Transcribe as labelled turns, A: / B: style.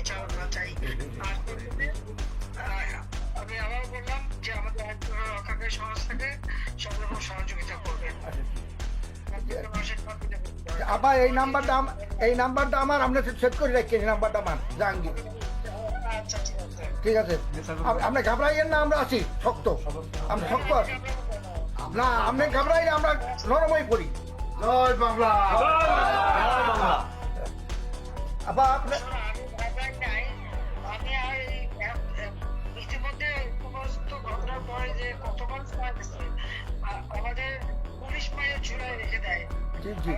A: বিচার আমরা চাই আর আমি আবার বললাম যে আমাদের আইনজীবী রক্ষাকারী সংস্থাকে সব রকম সহযোগিতা করবেন
B: আবার এই নাম্বারটা এই নাম্বারটা আমার আপনি সেট করে এই নাম্বারটা আমার জাহাঙ্গীর।
A: ঠিক আছে?
B: আপনি ঘাবড়াইয়েন না আমরা আছি শক্ত। আমি শক্ত না আপনি ঘাবড়াইলে আমরা নরমই
C: জয় বাংলা।
B: আবার আপনি জি জি